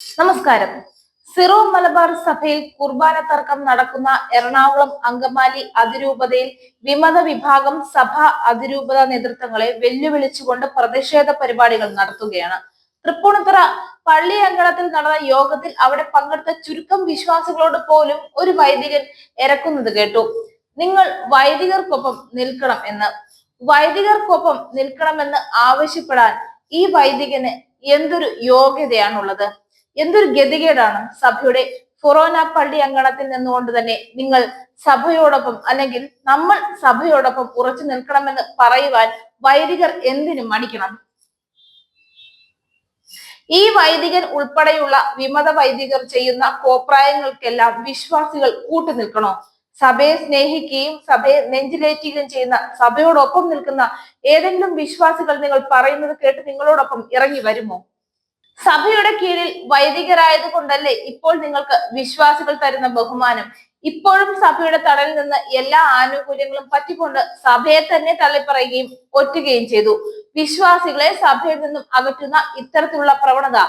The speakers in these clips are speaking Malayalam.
നമസ്കാരം. സിറോ മലബാർ സഭയിൽ കുർബാന തർക്കം നടക്കുന്ന എറണാകുളം അങ്കമാലി അതിരൂപതയിൽ വിമത വിഭാഗം സഭ അതിരൂപത നേതൃത്വങ്ങളെ വെല്ലുവിളിച്ചുകൊണ്ട് പ്രതിഷേധ പരിപാടികൾ നടത്തുകയാണ്. തൃപ്പൂണിത്തുറ പള്ളി അങ്കണത്തിൽ നടന്ന യോഗത്തിൽ അവിടെ പങ്കെടുത്ത ചുരുക്കം വിശ്വാസികളോട് പോലും ഒരു വൈദികൻ ഇറക്കുന്നത് കേട്ടു. നിങ്ങൾ വൈദികർക്കൊപ്പം നിൽക്കണം എന്ന്. വൈദികർക്കൊപ്പം നിൽക്കണമെന്ന് ആവശ്യപ്പെടാൻ ഈ വൈദികന് എന്തൊരു യോഗ്യതയാണുള്ളത്? എന്തൊരു ഗതികേടാണ് സഭയുടെ ഫൊറോന പള്ളി അങ്കണത്തിൽ നിന്നുകൊണ്ട് തന്നെ നിങ്ങൾ സഭയോടൊപ്പം അല്ലെങ്കിൽ നമ്മൾ സഭയോടൊപ്പം ഉറച്ചു നിൽക്കണമെന്ന് പറയുവാൻ വൈദികർ എന്തിനു മടിക്കണം? ഈ വൈദികൻ ഉൾപ്പെടെയുള്ള വിമത വൈദികർ ചെയ്യുന്ന കോപ്രായങ്ങൾക്കെല്ലാം വിശ്വാസികൾ കൂട്ടുനിൽക്കണോ സഭയെ സ്നേഹിക്കുകയും സഭയെ നെഞ്ചിലേറ്റുകയും ചെയ്യുന്ന സഭയോടൊപ്പം നിൽക്കുന്ന ഏതെങ്കിലും വിശ്വാസികൾ നിങ്ങൾ പറയുന്നത് കേട്ട് നിങ്ങളോടൊപ്പം ഇറങ്ങി വരുമോ? സഭയുടെ കീഴിൽ വൈദികരായത് കൊണ്ടല്ലേ ഇപ്പോൾ നിങ്ങൾക്ക് വിശ്വാസികൾ തരുന്ന ബഹുമാനം? ഇപ്പോഴും സഭയുടെ തടലിൽ നിന്ന് എല്ലാ ആനുകൂല്യങ്ങളും പറ്റിക്കൊണ്ട് സഭയെ തന്നെ തള്ളിപ്പറയുകയും ഒറ്റുകയും ചെയ്തു. വിശ്വാസികളെ സഭയിൽ നിന്നും അകറ്റുന്ന ഇത്തരത്തിലുള്ള പ്രവണത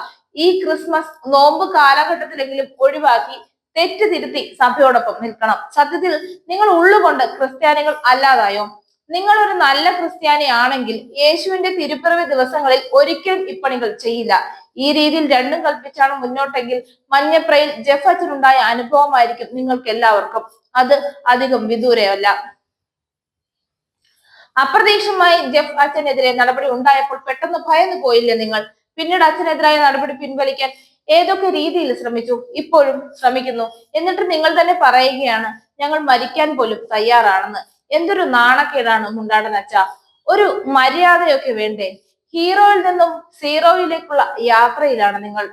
ഈ ക്രിസ്മസ് നോമ്പ് കാലഘട്ടത്തിലെങ്കിലും ഒഴിവാക്കി തെറ്റ് തിരുത്തി സഭയോടൊപ്പം നിൽക്കണം. സത്യത്തിൽ നിങ്ങൾ ഉള്ളുകൊണ്ട് ക്രിസ്ത്യാനികൾ അല്ലാതായോ? നിങ്ങൾ ഒരു നല്ല ക്രിസ്ത്യാനി ആണെങ്കിൽ യേശുവിന്റെ തിരുപ്പിറവി ദിവസങ്ങളിൽ ഒരിക്കലും ഇപ്പണികൾ ചെയ്യില്ല. ഈ രീതിയിൽ രണ്ടും കൽപ്പിച്ചാണ് മുന്നോട്ടെങ്കിൽ മഞ്ഞപ്രയിൽ ജഫച്ചിനുണ്ടായ അനുഭവമായിരിക്കും നിങ്ങൾക്ക് എല്ലാവർക്കും അത് അധികം വിദൂരമല്ല അപ്രതീക്ഷമായി ജഫ് അച്ഛനെതിരെ നടപടി ഉണ്ടായപ്പോൾ പെട്ടെന്ന് ഭയന്നു പോയില്ലേ നിങ്ങൾ? പിന്നീട് അച്ഛനെതിരായ നടപടി പിൻവലിക്കാൻ ഏതൊക്കെ രീതിയിൽ ശ്രമിച്ചു? ഇപ്പോഴും ശ്രമിക്കുന്നു. എന്നിട്ട് നിങ്ങൾ തന്നെ പറയുകയാണ് ഞങ്ങൾ മരിക്കാൻ പോലും തയ്യാറാണെന്ന്. എന്തൊരു നാണക്കേടാണ് മുണ്ടാടൻ അച്ഛ. ഒരു മര്യാദയൊക്കെ വേണ്ടേ? ഹീറോയിൽ നിന്നും സീറോയിലേക്കുള്ള യാത്രയിലാണ് നിങ്ങൾ.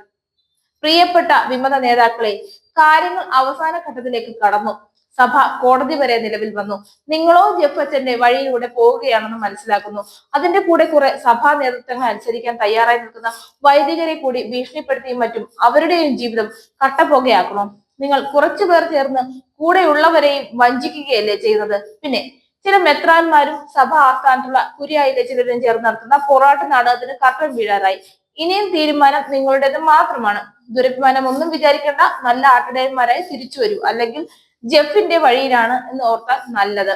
പ്രിയപ്പെട്ട വിമത നേതാക്കളെ കാര്യങ്ങൾ അവസാന ഘട്ടത്തിലേക്ക് കടന്നു. സഭ കോടതി വരെ നിലവിൽ വന്നു. നിങ്ങളോ ജെഫച്ചന്റെ വഴിയിലൂടെ പോവുകയാണെന്ന് മനസ്സിലാക്കുന്നു. അതിന്റെ കൂടെ കുറെ സഭാ നേതൃത്വങ്ങൾ അനുസരിക്കാൻ തയ്യാറായി നിൽക്കുന്ന വൈദികരെ കൂടി ഭീഷണിപ്പെടുത്തിയും മറ്റും അവരുടെയും ജീവിതം കട്ടപ്പുകയാക്കണോ നിങ്ങൾ കുറച്ചു പേർ ചേർന്ന് കൂടെയുള്ളവരെയും വഞ്ചിക്കുകയല്ലേ ചെയ്യുന്നത്? പിന്നെ ചില മെത്രാന്മാരും സഭ ആസ്ഥാനത്തുള്ള കുരിയായിലെ ചിലരും ചേർന്ന് നടത്തുന്ന പൊറാട്ട് നാടകത്തിന് കർട്ടൻ വീഴാറായി. ഇനിയും തീരുമാനം നിങ്ങളുടേത് മാത്രമാണ്. ദുരഭിമാനം ഒന്നും വിചാരിക്കേണ്ട നല്ല ആട്ടിടയന്മാരായി തിരിച്ചു വരൂ. അല്ലെങ്കിൽ ജെഫിന്റെ വഴിയിലാണ് എന്ന് ഓർത്താൽ നല്ലത്.